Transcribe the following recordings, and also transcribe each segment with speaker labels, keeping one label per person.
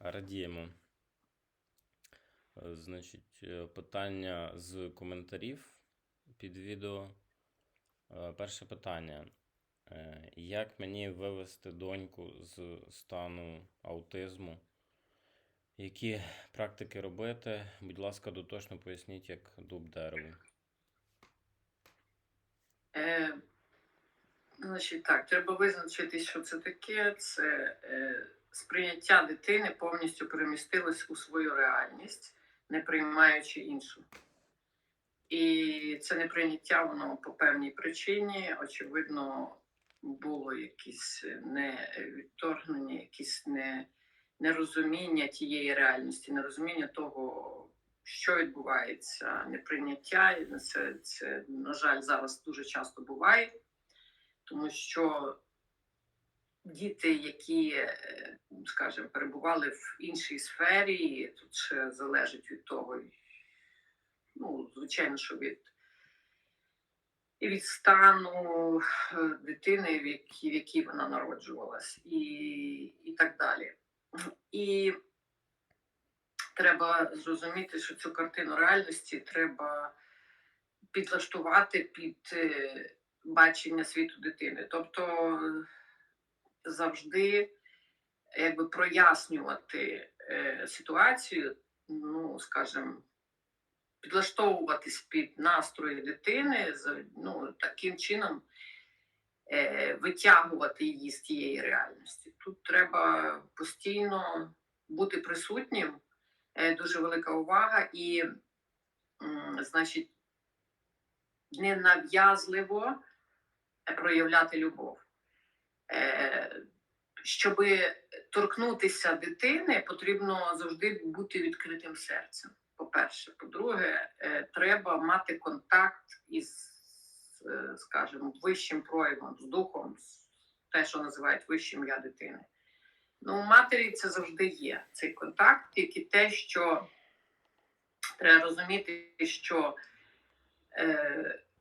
Speaker 1: Радіємо. Е, Значить, е, питання з коментарів під відео. Е, Перше питання. Як мені вивести доньку з стану аутизму? Які практики робити? Будь ласка, дотошно поясніть, як дуб дереву.
Speaker 2: Е, значить, так, треба визначити, що це таке. Це е, сприйняття дитини повністю перемістилось у свою реальність, не приймаючи іншу. І це неприйняття, воно по певній причині, очевидно, було якісь не відторгнення, якісь не, нерозуміння тієї реальності, нерозуміння того, що відбувається, неприйняття. Це, це, на жаль, зараз дуже часто буває, тому що діти, які, е, скажімо, перебували в іншій сфері, тут ще залежить від того, ну, звичайно, що від. І від стану е, дитини, в якій, в якій вона народжувалась, і, і так далі. І треба зрозуміти, що цю картину реальності треба підлаштувати під е, бачення світу дитини. Тобто завжди якби прояснювати е, ситуацію, ну, скажімо, підлаштовуватись під настрої дитини, ну, таким чином е, витягувати її з тієї реальності. Тут треба постійно бути присутнім, е, дуже велика увага і, м, значить, ненав'язливо проявляти любов. Е, щоб торкнутися дитини, потрібно завжди бути відкритим серцем. По-перше, по-друге, е, треба мати контакт із, е, скажімо, вищим проявом, з духом, те, що називають вищим я дитини. Ну, у матері це завжди є цей контакт, тільки те, що треба розуміти, що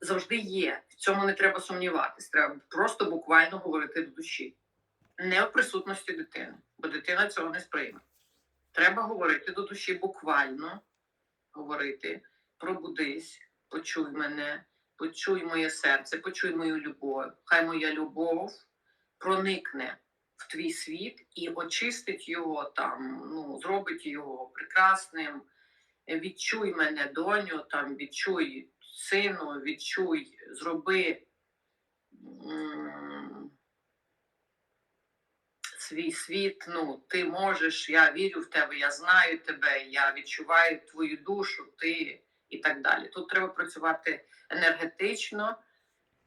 Speaker 2: завжди є. В цьому не треба сумніватись. Треба просто буквально говорити до душі. Не в присутності дитини, бо дитина цього не сприйме. Треба говорити до душі буквально говорити, пробудись, почуй мене, почуй моє серце, почуй мою любов. Хай моя любов проникне в твій світ і очистить його там, ну, зробить його прекрасним. Відчуй мене, доню, там, відчуй сину, відчуй, зроби свій світ. Ну, ти можеш, я вірю в тебе, я знаю тебе, я відчуваю твою душу, ти і так далі. Тут треба працювати енергетично,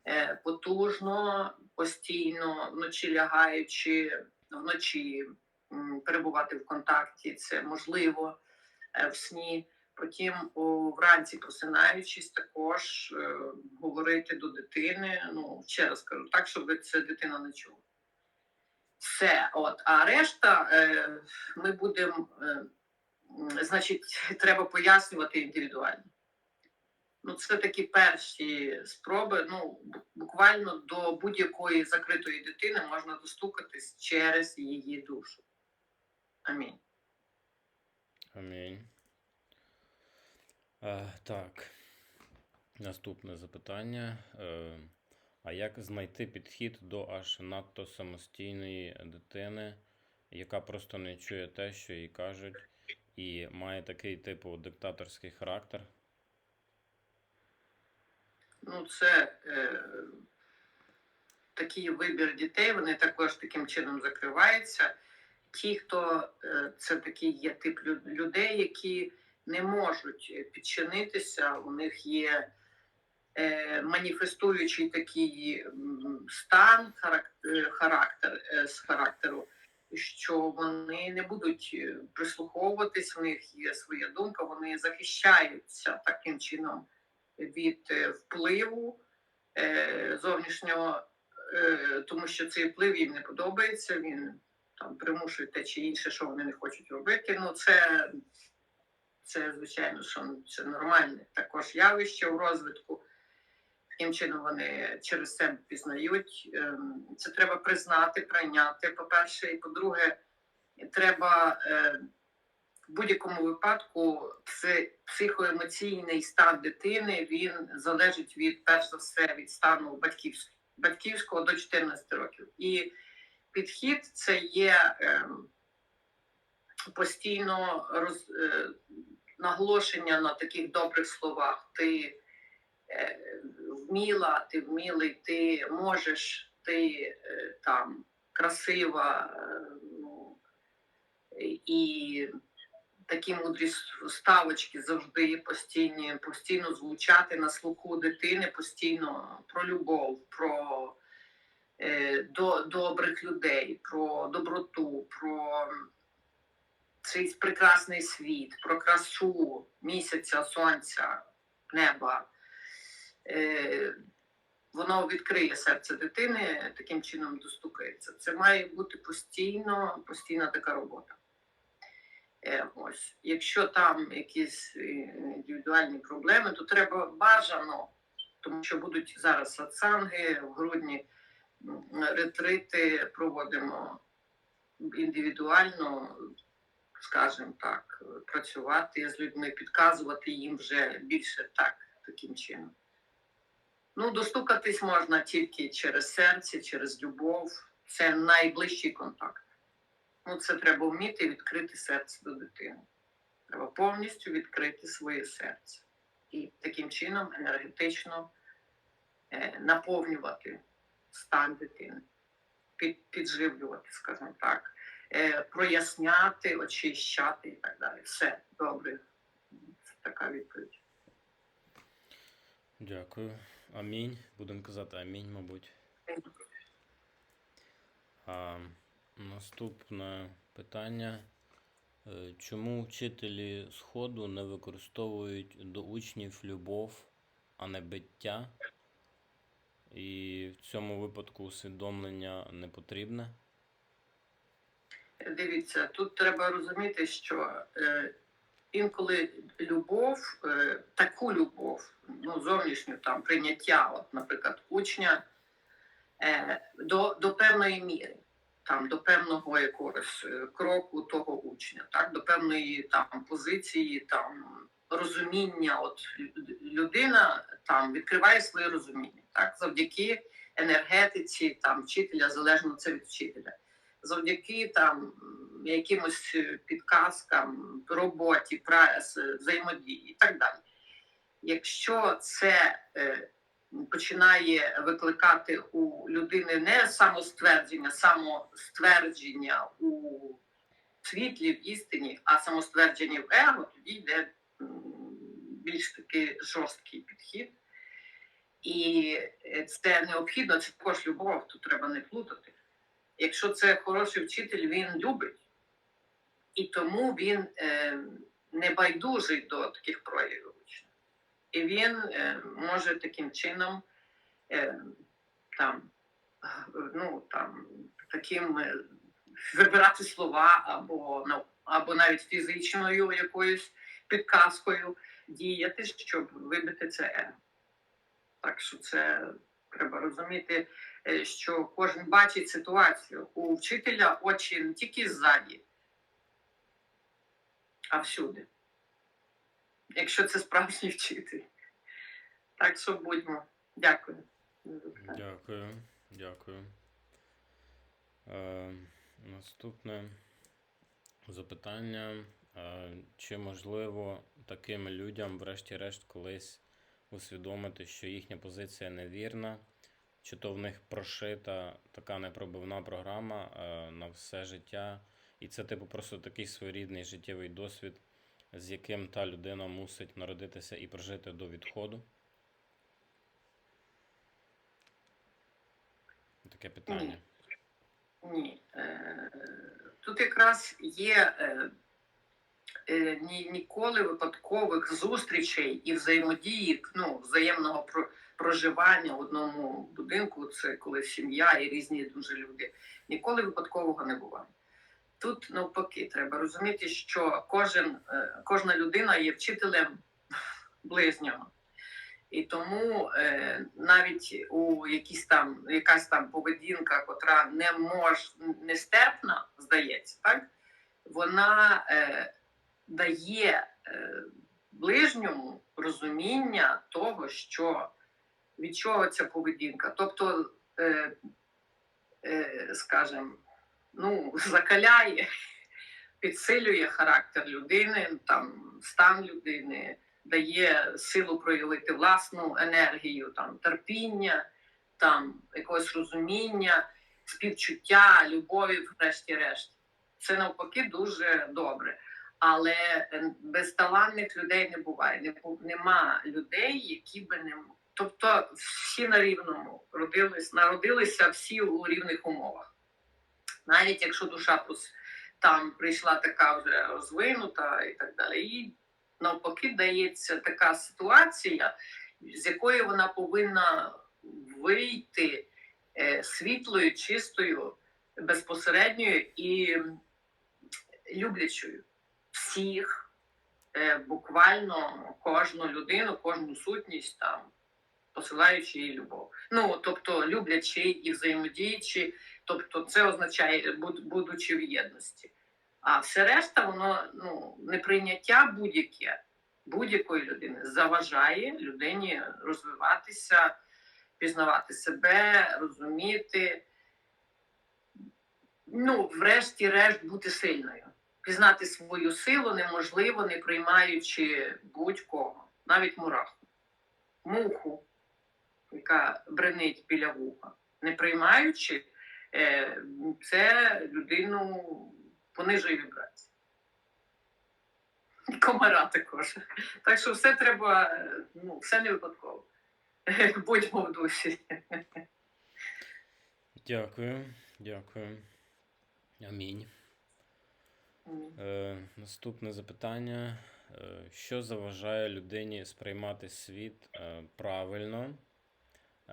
Speaker 2: е, потужно, постійно, вночі лягаючи, вночі перебувати в контакті. Це можливо е, в сні. Потім вранці просинаючись, також е, говорити до дитини. Ну, ще раз кажу, так, щоб це дитина не чула. Все, от, а решта е, ми будемо, е, значить, треба пояснювати індивідуально. Ну, це такі перші спроби. Ну, буквально до будь-якої закритої дитини можна достукатись через її душу. Амінь.
Speaker 1: Амінь. Е, так. Наступне запитання. Е, а як знайти підхід до аж надто самостійної дитини, яка просто не чує те, що їй кажуть, і має такий типу диктаторський характер?
Speaker 2: Ну, це е, такий вибір дітей, вони також таким чином закриваються. Ті, хто е, це такий є тип людей, які не можуть підчинитися, у них є е, маніфестуючий такий стан, е, характер е, з характеру, що вони не будуть е, прислуховуватись, у них є своя думка, вони захищаються таким чином від е, впливу е, зовнішнього, е, тому що цей вплив їм не подобається, він там примушує те чи інше, що вони не хочуть робити. Ну, це, це звичайно, що це нормальне також явище у розвитку. Таким чином вони через себе пізнають. Ем, Це треба признати, прийняти, по-перше, і по-друге, треба е, в будь-якому випадку психоемоційний стан дитини він залежить від перш за все від стану батьківського, батьківського до 14 років. І підхід це є е, постійно роз, е, наголошення на таких добрих словах. Ти е, вміла, ти вмілий, ти можеш, ти е, там красива. е, ну, і такі мудрі ставочки завжди постійні, постійно звучати на слуху дитини, постійно про любов, про до, добрих людей, про доброту, про цей прекрасний світ, про красу місяця, сонця, неба. Е, воно відкриє серце дитини, таким чином достукається. Це має бути постійно, постійна така робота. Е, ось. Якщо там якісь е, індивідуальні проблеми, то треба бажано, тому що будуть зараз сатсанги в грудні, ретрити проводимо індивідуально, скажімо так, працювати з людьми, підказувати їм вже більше так, таким чином. Ну, достукатись можна тільки через серце, через любов. Це найближчий контакт. Ну, це треба вміти відкрити серце до дитини. Треба повністю відкрити своє серце. І таким чином енергетично е, наповнювати стан дитини, під, підживлювати, скажімо так, е, проясняти, очищати і так далі. Все добре. Це така відповідь.
Speaker 1: Дякую. Амінь. Будемо казати амінь, мабуть. А, наступне питання. Е, Чому вчителі Сходу не використовують до учнів любов, а не биття? І в цьому випадку усвідомлення не потрібне?
Speaker 2: Дивіться, тут треба розуміти, що е, інколи любов, е, таку любов, ну зовнішню там прийняття, от, наприклад, учня е, до, до певної міри, там до певного якогось е, кроку того учня, так, до певної там позиції, там розуміння. От людина там відкриває своє розуміння, так, завдяки енергетиці, там вчителя, залежно це від вчителя завдяки там якимось е, підказкам, роботі, е, взаємодії і так далі. Якщо це е, починає викликати у людини не самоствердження, самоствердження у світлі, в істині, а самоствердження в его, тоді йде більш такий жорсткий підхід. І е, це необхідно, це також любов, тут треба не плутати якщо це хороший вчитель, він любить. І тому він е, не байдужий до таких проявів. І він е, може таким чином е, там, ну, там, таким е, вибирати слова або, ну, або навіть фізичною якоюсь підказкою діяти, щоб вибити це. Так що це треба розуміти е, що кожен бачить ситуацію. У вчителя очі не тільки ззаді, а всюди. Якщо це справжній вчитель. Так що будьмо. Дякую.
Speaker 1: Дякую, дякую. Е, наступне запитання. Е, чи можливо таким людям, врешті-решт, колись усвідомити, що їхня позиція невірна, чи то в них прошита така непробивна програма е, на все життя, і це, типу, просто такий своєрідний життєвий досвід, з яким та людина мусить народитися і прожити до відходу? Таке питання.
Speaker 2: Ні. Е, Тут якраз є е, ні, ніколи випадкових зустрічей і взаємодії, ну, взаємного проживання в одному будинку, це коли сім'я і різні дуже люди. Ніколи випадкового не буває. Тут навпаки, треба розуміти, що кожен, е, кожна людина є вчителем ближнього. І тому е, навіть у якісь там якась там поведінка, котра не мож нестерпна, здається, так вона е, дає е, ближньому розуміння того, що від чого ця поведінка. Тобто, е, е, скажімо, ну, закаляє, підсилює характер людини, там, стан людини, дає силу проявити власну енергію, там, терпіння, там, якогось розуміння, співчуття, любові, врешті-решт. Це навпаки дуже добре. Але е, безталанних людей не буває. Нема людей, які би не тобто всі на рівному родились, народилися всі у рівних умовах. Навіть якщо душа там прийшла така вже розвинута і так далі, їй навпаки дається така ситуація, з якої вона повинна вийти е, світлою, чистою, безпосередньою і люблячою всіх, е, буквально кожну людину, кожну сутність там, посилаючи їй любов. Ну, тобто люблячи і взаємодіючи, тобто це означає, будучи в єдності. А все решта, воно ну, неприйняття будь-яке будь-якої людини заважає людині розвиватися, пізнавати себе, розуміти. Ну, врешті-решт, бути сильною. Пізнати свою силу неможливо, не приймаючи будь-кого, навіть мураху, муху, яка бренить біля вуха. Не приймаючи, е, це людину понижує вібрації. Комара також. Так що все треба, ну, все не випадково. Будьмо в дусі.
Speaker 1: Дякую, дякую. Амінь. Е, наступне запитання. Е, що заважає людині сприймати світ е, правильно?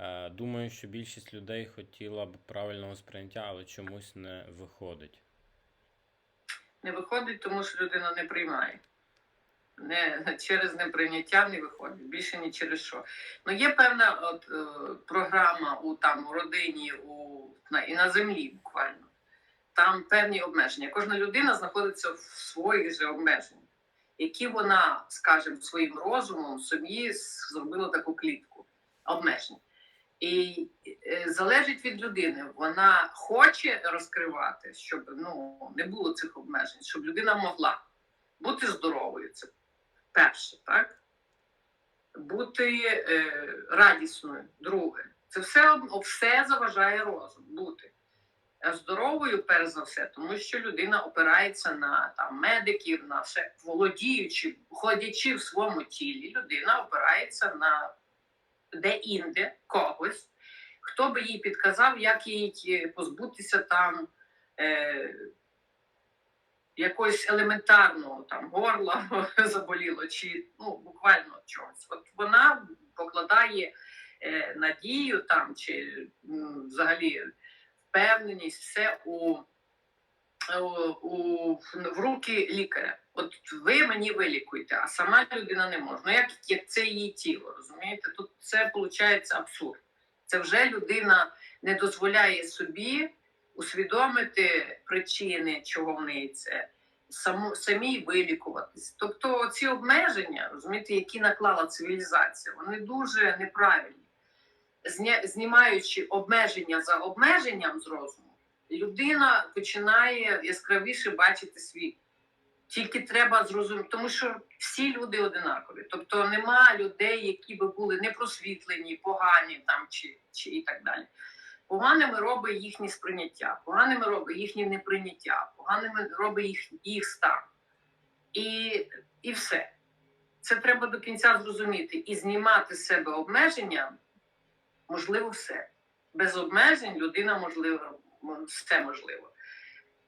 Speaker 1: Е, думаю, що більшість людей хотіла б правильного сприйняття, але чомусь не виходить.
Speaker 2: Не виходить, тому що людина не приймає. Не, через неприйняття не виходить, більше ні через що. Ну, є певна от, е, програма у, там, у родині у, на, і на землі буквально. Там певні обмеження. Кожна людина знаходиться в своїх же обмеженнях, які вона, скажімо, своїм розумом собі зробила таку клітку обмежень. І е, залежить від людини, вона хоче розкривати, щоб ну, не було цих обмежень, щоб людина могла бути здоровою. Це перше, так? Бути е, радісною, друге. Це все, все заважає розум бути Е, здоровою, перш за все, тому що людина опирається на там, медиків, на все, володіючи, ходячи в своєму тілі, людина опирається на де-інде когось, хто би їй підказав, як їй е, позбутися там е, якогось елементарного там горла заболіло, чи ну, буквально чогось. От вона покладає е, надію там, чи м, взагалі впевненість, все у, у, у, в руки лікаря. От ви мені вилікуєте, а сама людина не може. Ну як, як це її тіло, розумієте? Тут це виходить абсурд. Це вже людина не дозволяє собі усвідомити причини, чого в неї це, саму, самій вилікуватись. Тобто ці обмеження, розумієте, які наклала цивілізація, вони дуже неправильні. Знімаючи обмеження за обмеженням з розуму, людина починає яскравіше бачити світ. Тільки треба зрозуміти, тому що всі люди одинакові. Тобто нема людей, які би були непросвітлені, погані там чи, чи і так далі. Поганими робить їхнє сприйняття, поганими робить їхнє неприйняття, поганими робить їх, їх стан. І, і все. Це треба до кінця зрозуміти. І знімати з себе обмеження можливо все. Без обмежень людина можливо, все можливо.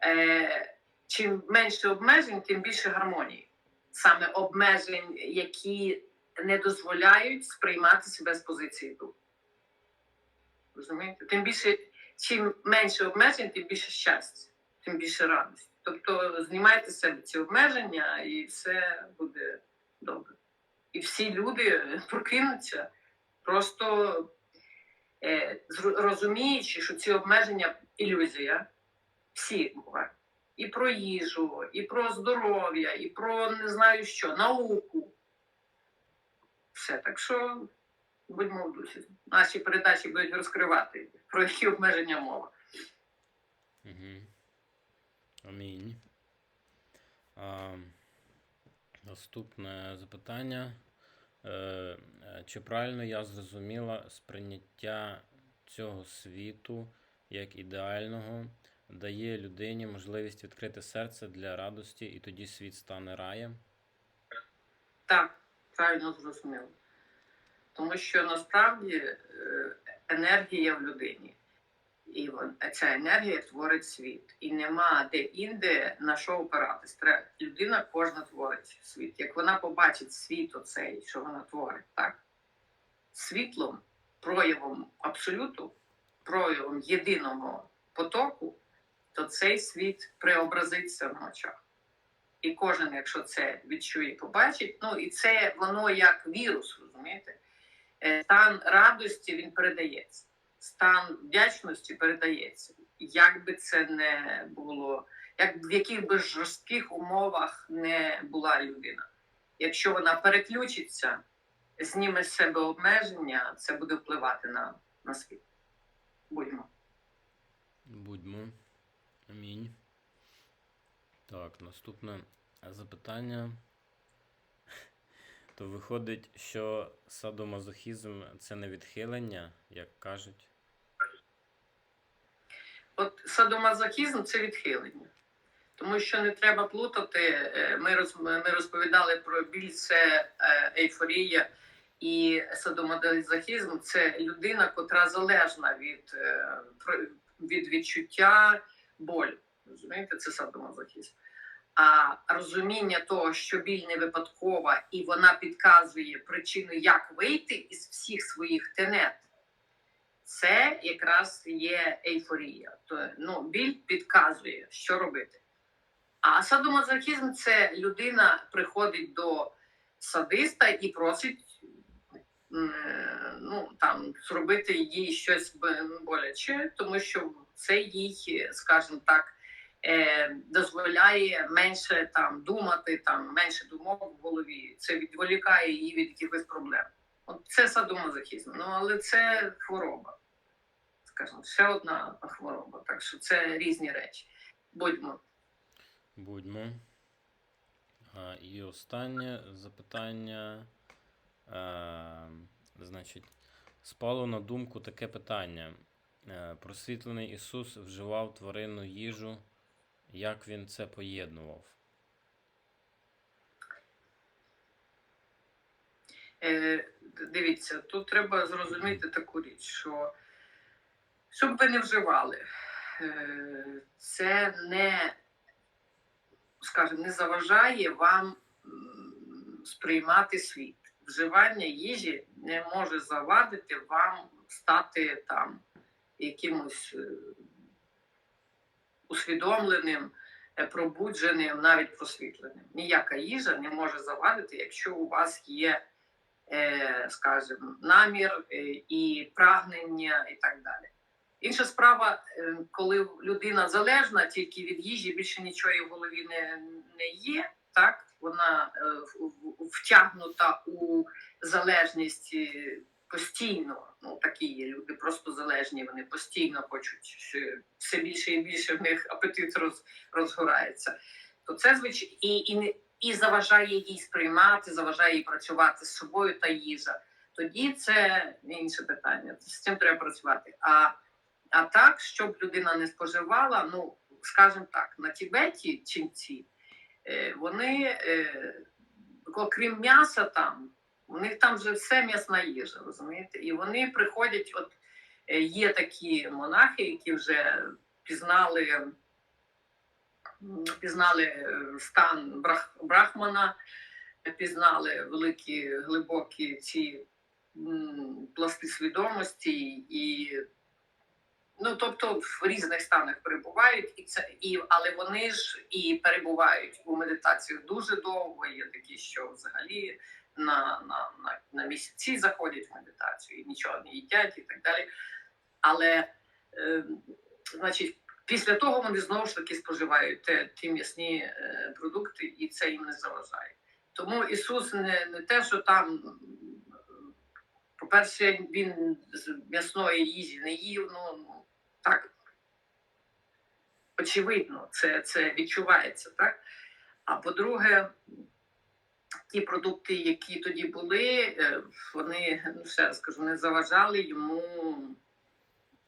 Speaker 2: Е, чим менше обмежень, тим більше гармонії. Саме обмежень, які не дозволяють сприймати себе з позиції духу. Розумієте? Тим більше, чим менше обмежень, тим більше щастя, тим більше радості. Тобто знімайте з себе ці обмеження, і все буде добре. І всі люди прокинуться, просто розуміючи, що ці обмеження ілюзія, всі бувають. і про їжу, і про здоров'я, і про не знаю що, науку. Все. Так що будьмо в дусі. Наші передачі будуть розкривати, про які обмеження мова.
Speaker 1: Угу. Амінь. А, наступне запитання. Е, е, чи правильно я зрозуміла сприйняття цього світу як ідеального дає людині можливість відкрити серце для радості, і тоді світ стане раєм?
Speaker 2: Так, правильно зрозуміло. Тому що насправді е, енергія в людині. І вон- ця енергія творить світ. І нема де інде на що опиратись. Треба, людина кожна творить світ. Як вона побачить світ оцей, що вона творить, так? Світлом, проявом абсолюту, проявом єдиного потоку, то цей світ преобразиться в очах. І кожен, якщо це відчує, побачить, ну і це воно як вірус, розумієте? Е, Стан радості він передається, стан вдячності передається. Як би це не було, як в яких би жорстких умовах не була людина. Якщо вона переключиться, зніме з себе обмеження, це буде впливати на, на світ. Будьмо.
Speaker 1: Будьмо. Амінь. Так, наступне запитання. То виходить, що садомазохізм це не відхилення, як кажуть.
Speaker 2: От садомазохізм це відхилення. Тому що не треба плутати. е, Ми роз, ми розповідали про біль, це е, ейфорія, і садомазохізм це людина, котра залежна від, е, від відчуття болю. Розумієте, це садомазохізм. А розуміння того, що біль не випадкова, і вона підказує причину, як вийти із всіх своїх тенет, це якраз є ейфорія. То, ну, біль підказує, що робити. А садомазохізм це людина приходить до садиста і просить ну, там, зробити їй щось боляче, тому що це їй, скажімо так, е, дозволяє менше там думати, там менше думок в голові. Це відволікає її від якихось проблем. От це садомазохізм. Ну але це хвороба. Скажімо, ще одна хвороба. Так що це різні речі. Будьмо.
Speaker 1: Будьмо. А, і останнє запитання. Е, значить, спало на думку таке питання. Просвітлений Ісус вживав тваринну їжу. Як він це поєднував?
Speaker 2: Е, дивіться, тут треба зрозуміти таку річ, що щоб ви не вживали, е, це не, скажімо, не заважає вам сприймати світ. Вживання їжі не може завадити вам стати там якимось е, усвідомленим, е, пробудженим, навіть просвітленим. Ніяка їжа не може завадити, якщо у вас є скажімо, намір і прагнення, і так далі. Інша справа, е, коли людина залежна тільки від їжі, більше нічого в голові не, не є, так вона е, втягнута у залежність е, постійно. Ну такі є люди, просто залежні. Вони постійно хочуть все більше і більше в них апетит роз, розгорається. То це звичайно і, і і заважає їй сприймати, заважає їй працювати з собою та їжа. Тоді це інше питання. З цим треба працювати. А, а так, щоб людина не споживала, ну скажімо так, на Тібеті ченці, е, вони, е, окрім м'яса, там у них там вже все м'ясна їжа, розумієте? І вони приходять, от е, є такі монахи, які вже пізнали пізнали стан брах, брахмана, пізнали великі глибокі ці пласти свідомості, і, ну, тобто в різних станах перебувають, і це, і, але вони ж і перебувають у медитаціях дуже довго. Є такі, що взагалі на, на, на, на місяці заходять в медитацію і нічого не їдять і так далі. Але, е, значить, після того вони знову ж таки споживають те, ті м'ясні е, продукти, і це їм не заважає. Тому Ісус не, не те, що там, по-перше, він з м'ясної їжі не їв, ну, так. Очевидно, це, це відчувається, так? А по-друге, ті продукти, які тоді були, е, вони, ну ще раз скажу, не заважали йому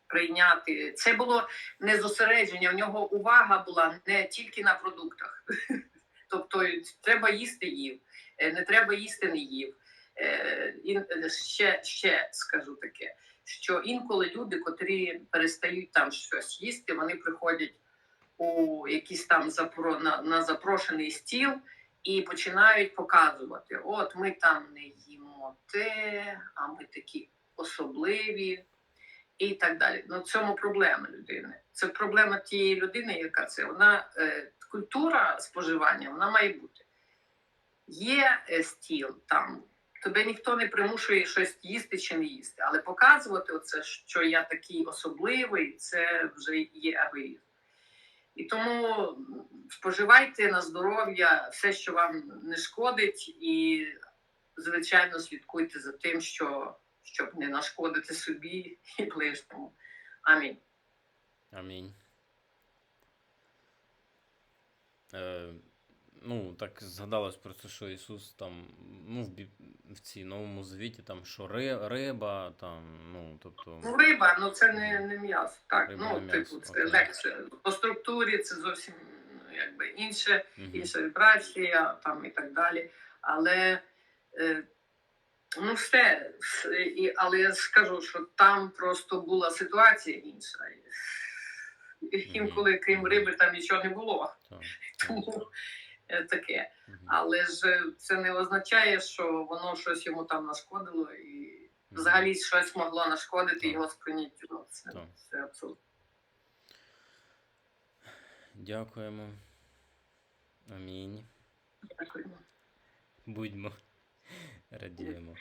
Speaker 2: прийняти. Це було не зосередження, в нього увага була не тільки на продуктах. Тобто треба їсти їв, е, не треба їсти не їв. Е, І ще, ще скажу таке, що інколи люди, котрі перестають там щось їсти, вони приходять у якийсь там запро, на, на запрошений стіл і починають показувати: от ми там не їмо те, а ми такі особливі і так далі. Ну, цьому проблема людини. Це проблема тієї людини, яка це. Вона е, культура споживання, вона має бути. Є е, стіл там. Тебе ніхто не примушує щось їсти чи не їсти, але показувати оце, що я такий особливий, це вже є егоїзм. І тому споживайте на здоров'я все, що вам не шкодить, і, звичайно, слідкуйте за тим, що, щоб не нашкодити собі і ближньому. Амінь.
Speaker 1: Амінь. Е, ну, так згадалось про це, що Ісус там, ну, в, бі- в цій новому звіті, там, що ри, риба, там, ну, тобто.
Speaker 2: Ну, риба, ну це не, не м'ясо. Так,
Speaker 1: Риба
Speaker 2: ну,
Speaker 1: не м'ясо,
Speaker 2: типу, це
Speaker 1: окей.
Speaker 2: легше. По структурі це зовсім ну, якби інше.
Speaker 1: мгм.
Speaker 2: інша вібрація там і так далі. Але е, ну все, і, але я скажу, що там просто була ситуація інша. Інколи, крім риби, там нічого не було.
Speaker 1: Так,
Speaker 2: Тому таке. Але ж е, це не означає, що воно щось йому там нашкодило і взагалі щось могло нашкодити його сприйняттю. Ну, Це, це абсурд.
Speaker 1: Дякуємо. Амінь.
Speaker 2: Дякуємо.
Speaker 1: Будьмо. Радіємо.